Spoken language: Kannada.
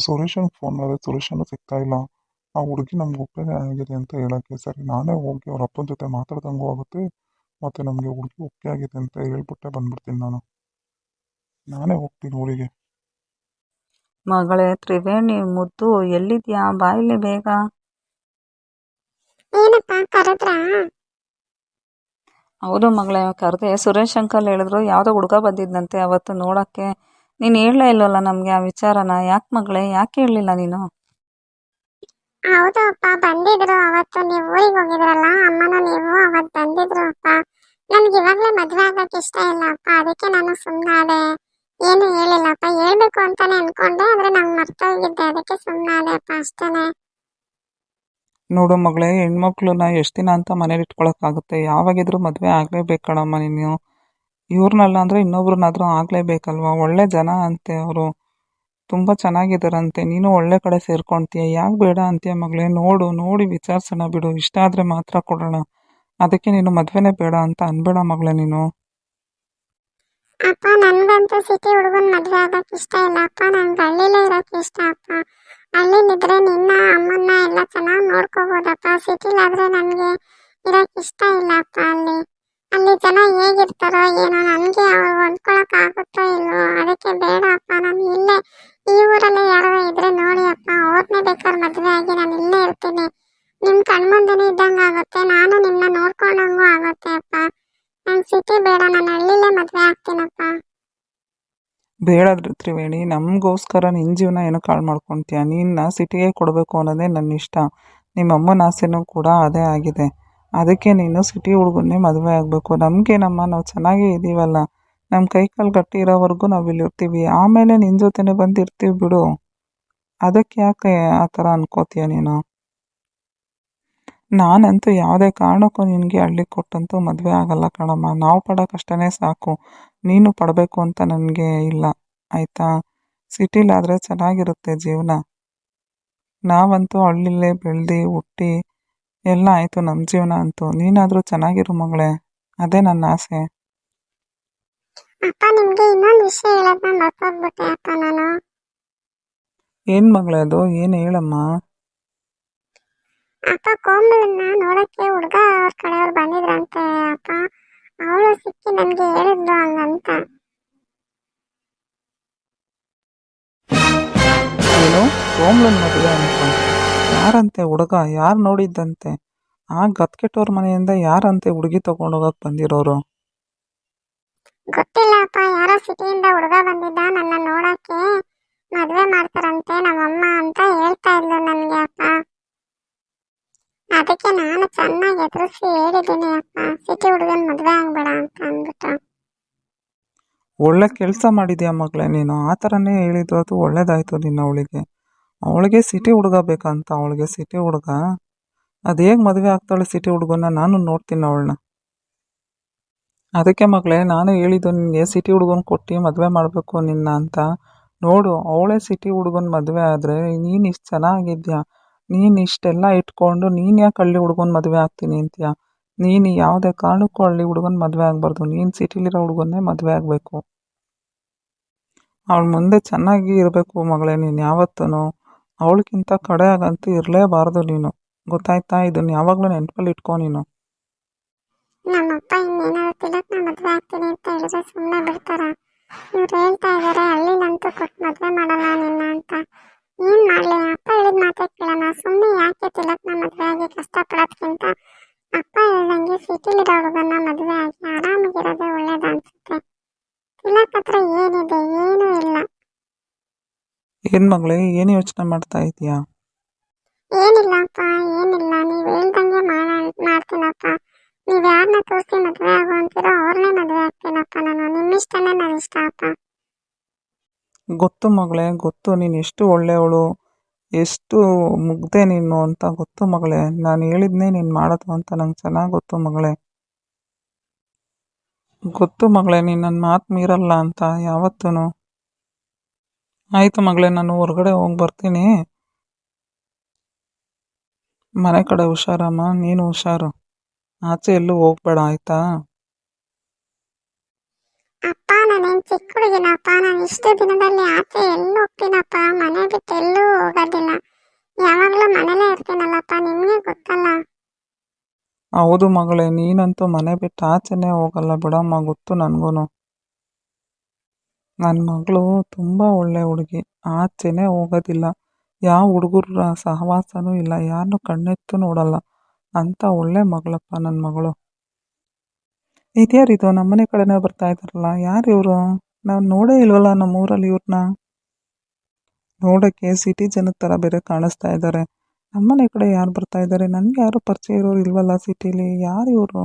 ಸುರೇಶನ್ಗೆ ಫೋನ್ ಮಾಡಿದ್ರೆ ಸುರೇಶನು ಸಿಗ್ತಾ ಇಲ್ಲ. ಆ ಹುಡುಗಿ ನಮ್ಗೆ ಒಪ್ಪಿಗೆ ಆಗಿದೆ ಅಂತ ಹೇಳಕ್ಕೆ ಸರಿ ನಾನೇ ಹೋಗಿ ಅವ್ರ ಅಪ್ಪನ ಜೊತೆ ಮಾತಾಡ್ದಂಗೂ ಆಗುತ್ತೆ ಮತ್ತು ನಮಗೆ ಹುಡುಗಿ ಒಪ್ಪಿಗೆ ಆಗಿದೆ ಅಂತ ಹೇಳ್ಬಿಟ್ಟೆ ಬಂದ್ಬಿಡ್ತೀನಿ ನಾನು. ನಾನೇ ಹೋಗ್ತೀನಿ ಊರಿಗೆ. ಮಗಳೇ ತ್ರಿವೇಣಿ ಮುದ್ದು ಎಲ್ಲಿದ್ಯಾ? ಬಾಯಿಲಿ ಬೇಗ. ಏನಪ್ಪ ಕರೆದ್ರಾ? ಹೌದು ಮಗಳೇ ಕರೆದೆ. ಸುರೇಶ್ ಅಂಕಲ್ ಹೇಳಿದ್ರು ಯಾವುದೋ ಹುಡುಗ ಬಂದಿದ್ದಂತೆ ಅವತ್ತು ನೋಡೋಕ್ಕೆ. ನೀನು ಹೇಳಲೇ ಇಲ್ವಲ್ಲ ನಮಗೆ ಆ ವಿಚಾರನ? ಯಾಕೆ ಮಗಳೇ? ಯಾಕೆ ಹೇಳಲಿಲ್ಲ ನೀನು? ಹೌದು ಅಪ್ಪ ಬಂದಿದ್ರು ಅವತ್ತು ನೀವು ಊರಿಗೆ ಹೋಗಿದ್ರಲ್ಲ ಅಮ್ಮನೂ ನೀವು ಅವತ್ತು ಬಂದಿದ್ರು ಅಪ್ಪ. ನನ್ಗೆ ಇವಾಗಲೇ ಮದುವೆ ಆಗಕ್ಕೆ ಇಷ್ಟ ಇಲ್ಲ ಅಪ್ಪ ಅದಕ್ಕೆ ನಾನು ಸುಮ್ಮನಾದೆ ಏನು ಹೇಳಿಲ್ಲಪ್ಪ ಹೇಳ್ಬೇಕು ಅಂತಾನೆ ಅನ್ಕೊಂಡೆ ಆದ್ರೆ ನಂಗೆ ಮರ್ತೋಗಿದ್ದೆ ಅದಕ್ಕೆ ಸುಮ್ಮನಾದೆ ಅಪ್ಪ ಅಷ್ಟೇನೆ. ನೋಡು ಮಗಳೇ ಹೆಣ್ಮಕ್ಳನ್ನ ಎಷ್ಟು ದಿನ ಅಂತ ಮನೇಲಿ ಇಟ್ಕೊಳಕ್ಕಾಗುತ್ತೆ? ಯಾವಾಗಿದ್ರೂ ಮದುವೆ ಆಗಲೇಬೇಕಣಮ್ಮ ನೀನು. ಇವ್ರನ್ನಲ್ಲ ಅಂದರೆ ಇನ್ನೊಬ್ರನ್ನಾದರೂ ಆಗಲೇಬೇಕಲ್ವಾ? ಒಳ್ಳೆ ಜನ ಅಂತೆ ಅವರು. ತುಂಬ ಚೆನ್ನಾಗಿದ್ದಾರಂತೆ ನೀನು ಒಳ್ಳೆ ಕಡೆ ಸೇರ್ಕೊಳ್ತೀಯ ಯಾಕೆ ಬೇಡ ಅಂತೀಯ ಮಗಳೇ? ನೋಡು, ನೋಡಿ ವಿಚಾರಿಸೋಣ ಬಿಡು. ಇಷ್ಟ ಆದರೆ ಮಾತ್ರ ಕೊಡೋಣ. ಅದಕ್ಕೆ ನೀನು ಮದುವೆನೇ ಬೇಡ ಅಂತ ಅನ್ಬೇಡ ಮಗಳೇ ನೀನು. ಅಪ್ಪ, ನನ್ಗಂತೂ ಸಿಟಿ ಹುಡುಗನ್ ಮದುವೆ ಆಗಕ್ಕೆ ಇಷ್ಟ ಇಲ್ಲ. ಅಪ್ಪ ನನಗೆ ಹಳ್ಳಿಲೇ ಇರೋಕ್ಕೆ ಇಷ್ಟ, ಅಪ್ಪ. ಹಳ್ಳಿಲಿದ್ರೆ ನಿನ್ನ, ಅಮ್ಮನ್ನ ಎಲ್ಲ ಚೆನ್ನಾಗಿ ನೋಡ್ಕೋಬೋದಪ್ಪ. ಸಿಟಿಲಾದರೆ ನನಗೆ ಇರೋಕ್ಕೆ ಇಷ್ಟ ಇಲ್ಲ ಅಪ್ಪ ಅಲ್ಲಿ. ಅಲ್ಲಿ ಜನ ಹೇಗಿರ್ತಾರೋ ಆಗುತ್ತೆ ನಾನು ನಿನ್ನ ನೋಡ್ಕೊಂಡಂಗೂ ಆಗುತ್ತೆ ಅಪ್ಪ. ನಂಗೆ ಸಿಟಿ ಬೇಡ, ನಾನು ಹಳ್ಳಿಲೇ ಮದ್ವೆ ಆಗ್ತೀನಪ್ಪ. ಬೇಡ ತ್ರಿವೇಣಿ, ನಮಗೋಸ್ಕರ ನಿನ್ನ ಜೀವನ ಏನೋ ಕಾಳು ಮಾಡ್ಕೊತೀಯ? ನಿನ್ನ ಸಿಟಿಗೆ ಕೊಡಬೇಕು ಅನ್ನೋದೇ ನನ್ನ ಇಷ್ಟ. ನಿಮ್ಮ ಅಮ್ಮನ ಆಸೆನೂ ಕೂಡ ಅದೇ ಆಗಿದೆ. ಅದಕ್ಕೆ ನೀನು ಸಿಟಿ ಹುಡುಗನ್ನೇ ಮದುವೆ ಆಗಬೇಕು. ನಮಗೇನಮ್ಮ, ನಾವು ಚೆನ್ನಾಗೇ ಇದ್ದೀವಲ್ಲ ನಮ್ಮ ಕೈ ಕಾಲು ಗಟ್ಟಿ ಇರೋವರೆಗೂ ನಾವು ಇಲ್ಲಿ ಇರ್ತೀವಿ ಆಮೇಲೆ ನಿನ್ನ ಜೊತೆನೇ ಬಂದಿರ್ತೀವಿ ಬಿಡು. ಅದಕ್ಕೆ ಯಾಕೆ ಆ ಥರ ಅನ್ಕೋತೀಯ ನೀನು? ನಾನಂತೂ ಯಾವುದೇ ಕಾರಣಕ್ಕೂ ನಿನಗೆ ಹಳ್ಳಿ ಕೊಟ್ಟಂತೂ ಮದುವೆ ಆಗಲ್ಲ ಕಣಮ್ಮ. ನಾವು ಪಡೋ ಕಷ್ಟನೇ ಸಾಕು. ನೀನು ಪಡಬೇಕು ಅಂತ ನನಗೆ ಇಲ್ಲ. ಆಯಿತಾ? ಸಿಟಿಲಾದರೆ ಚೆನ್ನಾಗಿರುತ್ತೆ ಜೀವನ. ನಾವಂತೂ ಹಳ್ಳಿಲೇ ಬೆಳೆದು ಹುಟ್ಟಿ ಎಲ್ಲ ಆಯಿತು ನಮ್ಮ ಜೀವನ ಅಂತೂ. ನೀನಾದರೂ ಚೆನ್ನಾಗಿರು ಮಗಳೇ. ಅದೇ ನನ್ನ ಆಸೆ. ಅಪ್ಪ ನಿಮಗೆ ಇನ್ನೊಂದು ವಿಷಯ ಹೇಳೋದನ್ನ ಮರ್ತೋಗ್ಬಿಟ್ಟೆ ಅಪ್ಪ ನಾನು. ಏನು ಮಗಳೇ ಅದು? ಏನು ಹೇಳಮ್ಮ? ಅಪ್ಪ ಕೋಮಲನ್ನ ನೋಡಕ್ಕೆ ಹುಡುಗ ಅವ್ರ ಕಡೆಯವ್ರು ಬಂದಿದ್ರಂತೆ ಅಪ್ಪ. ಅವಳು ಸಿಕ್ಕಿ ನನ್ಗೆ ಹೇಳಿದ್ಲು ಹಂಗಂತ. ಏನು ಕೋಮ್ಲನ್ ಮದುವೆ ಅಂತ. ಯಾರಂತೆ ಹುಡುಗ? ಯಾರು ನೋಡಿದ್ದಂತೆ? ಆ ಗತ್ಕೆಟ್ಟವ್ರ ಮನೆಯಿಂದ ಯಾರಂತೆ ಹುಡುಗಿ ತಗೊಂಡೋಗಕ್ ಬಂದಿರೋರು? ಗೊತ್ತಿಲ್ಲ ಅಪ್ಪ ಯಾರೋ ಸಿಟಿಯಿಂದ ಹುಡುಗ ಬಂದಿದ್ದ ನನ್ನ ನೋಡಕ್ಕೆ ಮದ್ವೆ ಮಾಡ್ತಾರಂತೆ ನಮ್ಮಮ್ಮ ಅಂತ ಹೇಳ್ತಾ ಇದ್ಲು ನನ್ಗೆ ಅಪ್ಪ ಅದಕ್ಕೆ ನಾನು ಎದುರಿಸಿ ಹೇಳಿದ್ದೀನಿ ಅಪ್ಪ. ಸಿಟಿ ಹುಡುಗನ ಮದುವೆ ಆಗ್ಬೇಡ ಅಂತ ಅಂದ್ಬಿಟ್ಟು ಒಳ್ಳೆ ಕೆಲಸ ಮಾಡಿದ್ಯಾ ಮಗಳೇ ನೀನು? ಆ ಥರನೇ ಹೇಳಿದ್ರು ಅದು ಒಳ್ಳೇದಾಯ್ತು ನಿನ್ನ ಅವಳಿಗೆ. ಅವಳಿಗೆ ಸಿಟಿ ಹುಡುಗ ಬೇಕಂತ. ಅವಳಿಗೆ ಸಿಟಿ ಹುಡುಗ? ಅದು ಹೇಗೆ ಮದುವೆ ಆಗ್ತಾಳೆ ಸಿಟಿ ಹುಡುಗನ ನಾನು ನೋಡ್ತೀನಿ ಅವಳನ್ನ. ಅದಕ್ಕೆ ಮಗಳೇ, ನಾನು ಹೇಳಿದ್ದು ನಿನಗೆ ಸಿಟಿ ಹುಡುಗನ ಕೊಟ್ಟು ಮದುವೆ ಮಾಡಬೇಕು ನಿನ್ನ ಅಂತ. ನೋಡು, ಅವಳೇ ಸಿಟಿ ಹುಡುಗನ ಮದುವೆ ಆದರೆ ನೀನು ಇಷ್ಟು ಚೆನ್ನಾಗಿದ್ಯಾ? ನೀನು ಇಷ್ಟೆಲ್ಲ ಇಟ್ಕೊಂಡು ನೀನು ಯಾಕೆ ಹಳ್ಳಿ ಹುಡುಗನ ಮದುವೆ ಆಗ್ತೀನಿ ಅಂತೀಯ? ನೀನು ಯಾವುದೇ ಕಾರಣಕ್ಕೂ ಹಳ್ಳಿ ಹುಡುಗನ ಮದುವೆ ಆಗಬಾರ್ದು. ನೀನು ಸಿಟಿಲಿರೋ ಹುಡುಗನ್ನೇ ಮದುವೆ ಆಗಬೇಕು. ಅವಳ ಮುಂದೆ ಚೆನ್ನಾಗಿ ಇರಬೇಕು ಮಗಳೇ ನೀನು ಯಾವತ್ತೂ ಅವಳಿಗಿಂತ ಆಗಂತೂ ಇರಲೇಬಾರ್ದು ನೀನು. ಗೊತ್ತಾಯ್ತಾ? ಇದನ್ನು ಯಾವಾಗಲೂ ನೆನಪಲ್ಲಿ ಇಟ್ಕೋ ನೀನು. ಸುಮ್ಮನೆ ಬಿಡ್ತಾರ? ಇವ್ರು ಹೇಳ್ತಾ ಇದಾರೆ, ಹಳ್ಳಿಲಂತೂ ಕೊಟ್ಟು ಮದ್ವೆ ಮಾಡಲ್ಲ ನಿನ್ನ ಅಂತ. ಏನ್ ಮಾಡ್ಲಿ? ಅಪ್ಪ ಹೇಳಿದ ಮಾತೇ ಕೇಳೋಣ. ಸುಮ್ಮನೆ ಯಾಕೆ ತಿಲಕ್ನ ಮದ್ವೆ ಆಗಿ ಕಷ್ಟಪಡೋದ್ಕಿಂತ ಅಪ್ಪ ಹೇಳ್ದಂಗೆ ಸಿಟಿಲಿರೋ ಹುಡುಗನ ಮದ್ವೆ ಆಗಿ ಆರಾಮಾಗಿರೋದೇ ಒಳ್ಳೇದು ಅನ್ಸುತ್ತೆ. ತಿಲಕ್ ಹತ್ರ ಏನಿದೆ? ಏನೂ ಇಲ್ಲ. ಏನ್ ಮಗಳೇ ಏನು ಯೋಚನೆ ಮಾಡ್ತಾ ಇದೀಯಾ ಏನಿಲ್ಲಪ್ಪ ಏನಿಲ್ಲ. ನೀವು ಹೇಳ್ದಂಗೆ ಮಾಡ ಮಾಡ್ತೀನಪ್ಪ. ನೀವು ಯಾರನ್ನ ತೋರಿಸಿ ಮದುವೆ ಆಗೋ ಅಂತೀರೋ ಅವ್ರನ್ನೇ ಮದುವೆ ಆಗ್ತೀನಪ್ಪ ನಾನು. ನಿಮ್ಮಿಷ್ಟನೇ ನಾನು ಇಷ್ಟ ಅಪ್ಪ. ಗೊತ್ತು ಮಗಳೇ, ಗೊತ್ತು, ನೀನು ಎಷ್ಟು ಒಳ್ಳೆಯವಳು, ಎಷ್ಟು ಮುಗ್ದೆ ನೀನು ಅಂತ ಗೊತ್ತು ಮಗಳೇ, ನಾನು ಹೇಳಿದ್ನೇ ನೀನು ಮಾಡೋದು ಅಂತ ನಂಗೆ ಚೆನ್ನಾಗಿ ಗೊತ್ತು ಮಗಳೇ. ಗೊತ್ತು ಮಗಳೇ, ನೀನು ನನ್ನ ಮಾತು ಮೀರಲ್ಲ ಅಂತ ಯಾವತ್ತೂ ಆಯಿತು ಮಗಳೇ, ನಾನು ಹೊರಗಡೆ ಹೋಗಿ ಬರ್ತೀನಿ. ಮನೆ ಕಡೆ ಹುಷಾರಮ್ಮ, ನೀನು ಹುಷಾರು. ಆಚೆ ಎಲ್ಲೂ ಹೋಗ್ಬೇಡ, ಆಯಿತಾ? ಅಪ್ಪ ನನ್ನ ಚಿಕ್ಕ ಹುಡುಗಿನಪ್ಪ ನಾನು ಇಷ್ಟು ದಿನದಲ್ಲಿ ಆಚೆ ಎಲ್ಲೂ ಹೋಗ್ತೀನಪ್ಪ, ಮನೆ ಬಿಟ್ಟು ಎಲ್ಲೂ ಹೋಗೋದಿಲ್ಲ. ಯಾವಾಗಲೂ ಮನೇಲೇ ಇರ್ತೀನಲ್ಲಪ್ಪ, ನಿಮಗೆ ಗೊತ್ತಲ್ಲ? ಹೌದು ಮಗಳೇ, ನೀನಂತೂ ಮನೆ ಬಿಟ್ಟು ಆಚೆನೇ ಹೋಗಲ್ಲ ಬಿಡಮ್ಮ, ಗೊತ್ತು ನನಗೂ ನನ್ನ ಮಗಳು ತುಂಬ ಒಳ್ಳೆ ಹುಡುಗಿ, ಆಚೆನೇ ಹೋಗೋದಿಲ್ಲ. ಯಾವ ಹುಡುಗರ ಸಹವಾಸನೂ ಇಲ್ಲ ಯಾರನ್ನೂ ಕಣ್ಣೆತ್ತು ನೋಡಲ್ಲ. ಅಂತ ಒಳ್ಳೆ ಮಗಳಪ್ಪ ನನ್ನ ಮಗಳು. ಇದ್ಯಾರಿದು ನಮ್ಮನೆ ಕಡೆನೇ ಬರ್ತಾ ಇದ್ದಾರಲ್ಲ, ಯಾರು ಇವರು? ನಾವು ನೋಡೇ ಇಲ್ವಲ್ಲ ನಮ್ಮ ಊರಲ್ಲಿ ಇವ್ರನ್ನ ನೋಡೋಕ್ಕೆ ಸಿಟಿ ಜನದ ಥರ ಬೇರೆ ಕಾಣಿಸ್ತಾ ಇದ್ದಾರೆ. ನಮ್ಮನೆ ಕಡೆ ಯಾರು ಬರ್ತಾ ಇದ್ದಾರೆ? ನನಗೆ ಯಾರು ಪರಿಚಯ ಇರೋರು ಇಲ್ವಲ್ಲ ಸಿಟಿಲಿ? ಯಾರು ಇವರು?